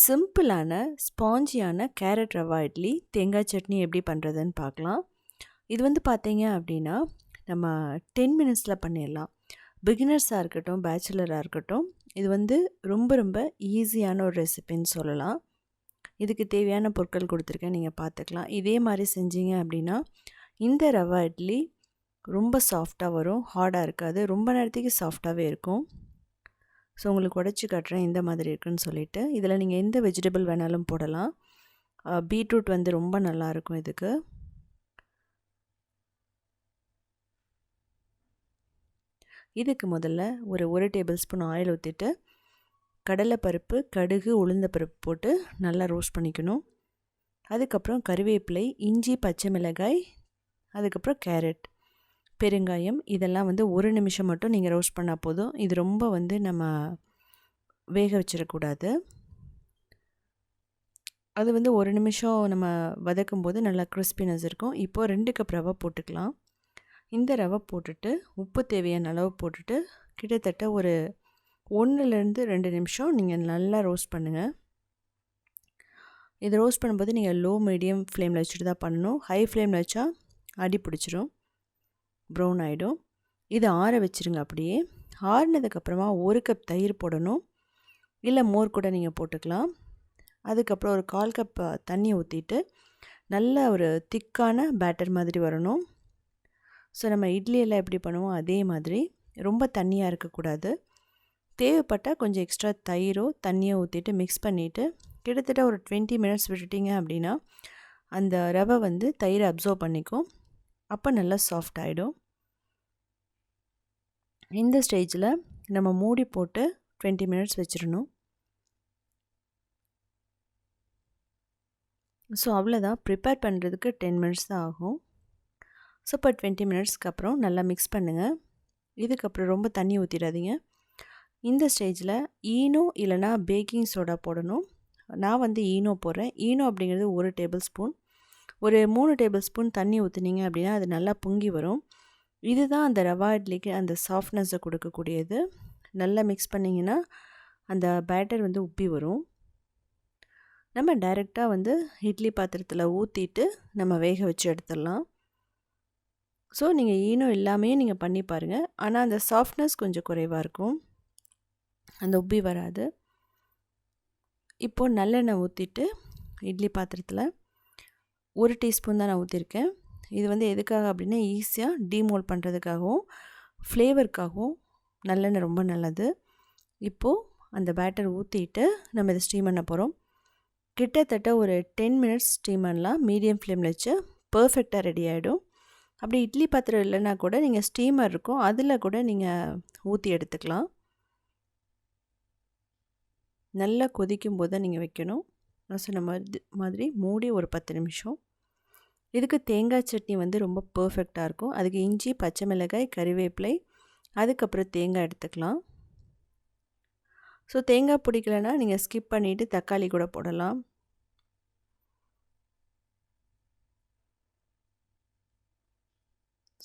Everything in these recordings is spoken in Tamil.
சிம்பிளான ஸ்பாஞ்சியான கேரட் ரவா இட்லி தேங்காய் சட்னி எப்படி பண்ணுறதுன்னு பார்க்கலாம். இது வந்து பார்த்தீங்க அப்படின்னா நம்ம டென் மினிட்ஸில் பண்ணிடலாம். பிகினர்ஸாக இருக்கட்டும் பேச்சுலராக இருக்கட்டும் இது வந்து ரொம்ப ரொம்ப ஈஸியான ஒரு ரெசிபின்னு சொல்லலாம். இதுக்கு தேவையான பொருட்கள் கொடுத்துருக்கேன் நீங்கள் பார்த்துக்கலாம். இதே மாதிரி செஞ்சீங்க அப்படின்னா இந்த ரவா இட்லி ரொம்ப சாஃப்டாக வரும் ஹார்டாக இருக்காது ரொம்ப நேரத்துக்கு சாஃப்டாகவே இருக்கும். ஸோ உங்களுக்கு உடச்சி காட்டுறேன் இந்த மாதிரி இருக்குன்னு சொல்லிட்டு. இதில் நீங்கள் எந்த வெஜிடபிள் வேணாலும் போடலாம். பீட்ரூட் வந்து ரொம்ப நல்லாயிருக்கும் இதுக்கு. இதுக்கு முதல்ல ஒரு ஒரு டேபிள் ஸ்பூன் ஆயில் ஊற்றிட்டு கடலைப்பருப்பு கடுகு உளுந்த பருப்பு போட்டு நல்லா ரோஸ்ட் பண்ணிக்கணும். அதுக்கப்புறம் கருவேப்பிலை இஞ்சி பச்சை மிளகாய் அதுக்கப்புறம் கேரட் பெருங்காயம் இதெல்லாம் வந்து ஒரு நிமிஷம் மட்டும் நீங்கள் ரோஸ்ட் பண்ணால் போதும். இது ரொம்ப வந்து நம்ம வேக வச்சிடக்கூடாது. அது வந்து ஒரு நிமிஷம் நம்ம வதக்கும் போது நல்லா கிறிஸ்பினஸ் இருக்கும். இப்போது ரெண்டு கப் ரவை போட்டுக்கலாம். இந்த ரவை போட்டுட்டு உப்பு தேவையான அளவு போட்டுட்டு கிட்டத்தட்ட ஒரு ஒன்றுலேருந்து ரெண்டு நிமிஷம் நீங்கள் நல்லா ரோஸ்ட் பண்ணுங்கள் இது ரோஸ்ட் பண்ணும்போது நீங்கள் லோ மீடியம் ஃப்ளேமில் வச்சுட்டு தான் பண்ணணும். ஹை ஃப்ளேமில் வச்சா அடி பிடிச்சிரும். ப்ரௌன் ஆகிடும் இதை ஆற வச்சுருங்க அப்படியே. ஆறினதுக்கப்புறமா ஒரு கப் தயிர் போடணும். இல்லை மோர் கூட நீங்கள் போட்டுக்கலாம். அதுக்கப்புறம் ஒரு கால் கப் தண்ணி ஊற்றிட்டு நல்ல ஒரு திக்கான பேட்டர் மாதிரி வரணும். ஸோ நம்ம இட்லியெல்லாம் எப்படி பண்ணுவோம்? அதே மாதிரி. ரொம்ப தண்ணியாக இருக்கக்கூடாது. தேவைப்பட்டால் கொஞ்சம் எக்ஸ்ட்ரா தயிரோ தண்ணியோ ஊற்றிட்டு மிக்ஸ் பண்ணிவிட்டு கிட்டத்தட்ட ஒரு டுவெண்ட்டி மினிட்ஸ் விட்டுட்டிங்க அப்படின்னா அந்த ரவை வந்து தயிரை அப்சர்வ் பண்ணிக்கும். அப்போ நல்லா சாஃப்ட் ஆகிடும் இந்த ஸ்டேஜில் நம்ம மூடி போட்டு டுவெண்ட்டி மினிட்ஸ் வச்சிடணும். ஸோ அவ்வளோதான் ப்ரிப்பேர் பண்ணுறதுக்கு டென் மினிட்ஸ் தான் ஆகும். ஸோ இப்போ டுவெண்ட்டி மினிட்ஸ்க்கு அப்புறம் நல்லா மிக்ஸ் பண்ணுங்கள் இதுக்கப்புறம் ரொம்ப தண்ணி ஊற்றிடாதீங்க இந்த ஸ்டேஜில் ஈனோ இல்லைனா பேக்கிங் சோடா போடணும். நான் வந்து ஈனோ போடுறேன். ஈனோ அப்படிங்கிறது ஒரு டேபிள் ஸ்பூன் ஒரு மூணு டேபிள் ஸ்பூன் தண்ணி ஊற்றுனீங்க அப்படின்னா அது நல்லா பொங்கி வரும். இதுதான் அந்த ரவா இட்லிக்கு அந்த சாஃப்ட்னஸை கொடுக்கக்கூடியது. நல்லா மிக்ஸ் பண்ணிங்கன்னா அந்த பேட்டர் வந்து உப்பி வரும். நம்ம டைரெக்டாக வந்து இட்லி பாத்திரத்தில் ஊற்றிட்டு நம்ம வேக வச்சு எடுத்துடலாம். ஸோ நீங்கள் ஈனோ இல்லாமையே நீங்கள் பண்ணி பாருங்கள் ஆனால் அந்த சாஃப்ட்னஸ் கொஞ்சம் குறைவாக இருக்கும். அந்த உப்பி வராது. இப்போது நல்லெண்ணெய் ஊற்றிட்டு இட்லி பாத்திரத்தில் ஒரு டீஸ்பூன் தான் நான் ஊற்றிருக்கேன் இது வந்து எதுக்காக அப்படின்னா ஈஸியாக டீமோல் பண்ணுறதுக்காகவும் ஃப்ளேவருக்காகவும் நல்லெண்ணெய் ரொம்ப நல்லது. இப்போது அந்த பேட்டர் ஊற்றிட்டு நம்ம இதை ஸ்டீம் பண்ண போகிறோம் கிட்டத்தட்ட ஒரு டென் மினிட்ஸ் ஸ்டீம் பண்ணலாம். மீடியம் ஃப்ளேமில் வச்சு பர்ஃபெக்டாக ரெடி ஆகிடும் அப்படி இட்லி பாத்திரம் இல்லைன்னா கூட நீங்கள் ஸ்டீமர் இருக்கும் அதில் கூட நீங்கள் ஊற்றி எடுத்துக்கலாம். நல்லா கொதிக்கும் போது தான் நீங்கள் வைக்கணும். நான் சொன்ன மாதிரி மாதிரி மூடி ஒரு பத்து நிமிஷம். இதுக்கு தேங்காய் சட்னி வந்து ரொம்ப பர்ஃபெக்டாக இருக்கும். அதுக்கு இஞ்சி பச்சை மிளகாய் கறிவேப்பிலை அதுக்கப்புறம் தேங்காய் எடுத்துக்கலாம். ஸோ தேங்காய் பிடிக்கலனா நீங்கள் ஸ்கிப் பண்ணிவிட்டு தக்காளி கூட போடலாம்.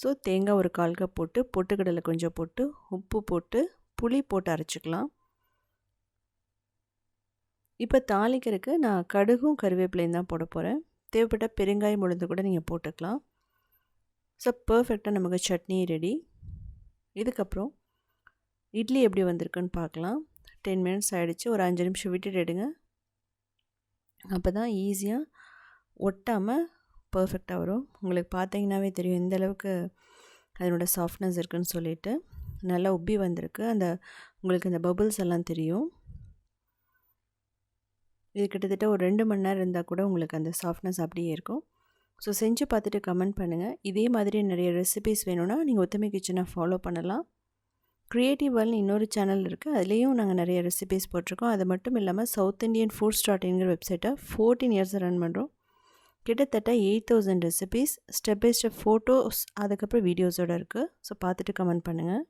ஸோ தேங்காய் ஒரு கால் கப் போட்டு பொட்டுக்கடலை கொஞ்சம் போட்டு உப்பு போட்டு புளி போட்டு அரைச்சிக்கலாம். இப்போ தாளிக்கிறதுக்கு நான் கடுகும் கருவேப்பிலையும் தான் போட போகிறேன் தேவைப்பட்ட பெருங்காயம் உளுந்து கூட நீங்கள் போட்டுக்கலாம். ஸோ பர்ஃபெக்டாக நமக்கு சட்னி ரெடி இதுக்கப்புறம் இட்லி எப்படி வந்திருக்குன்னு பார்க்கலாம். டென் மினிட்ஸ் ஆகிடுச்சு ஒரு அஞ்சு நிமிஷம் விட்டுட்டு எடுங்க. அப்போ தான் ஈஸியாக ஒட்டாமல் பர்ஃபெக்டாக வரும். உங்களுக்கு பார்த்தீங்கன்னாவே தெரியும் எந்த அளவுக்கு அதனோட சாஃப்ட்னஸ் இருக்குன்னு சொல்லிட்டு. நல்லா உப்பி வந்திருக்கு. அந்த உங்களுக்கு அந்த பபுள்ஸ் எல்லாம் தெரியும். இது கிட்டத்தட்ட ஒரு ரெண்டு மணி நேரம் இருந்தால் கூட உங்களுக்கு அந்த சாஃப்ட்னஸ் அப்படியே இருக்கும். ஸோ செஞ்சு பார்த்துட்டு கமெண்ட் பண்ணுங்கள் இதே மாதிரி நிறைய ரெசிபிஸ் வேணும்னா நீங்கள் ஒத்துமை கிச்சனை ஃபாலோ பண்ணலாம். க்ரியேட்டிவ் வேல்னு இன்னொரு சேனல் இருக்குது அதுலேயும் நாங்கள் நிறைய ரெசிபிஸ் போட்டிருக்கோம். அது மட்டும் இல்லாமல் சவுத் இண்டியன் ஃபுட் ஸ்டார்டிங்கிற வெப்சைட்டை ஃபோர்டீன் இயர்ஸ் ரன் பண்ணுறோம் கிட்டத்தட்ட eight thousand recipes step by step photos அதுக்கப்புறம் வீடியோஸோடு இருக்குது ஸோ பார்த்துட்டு கமெண்ட் பண்ணுங்கள்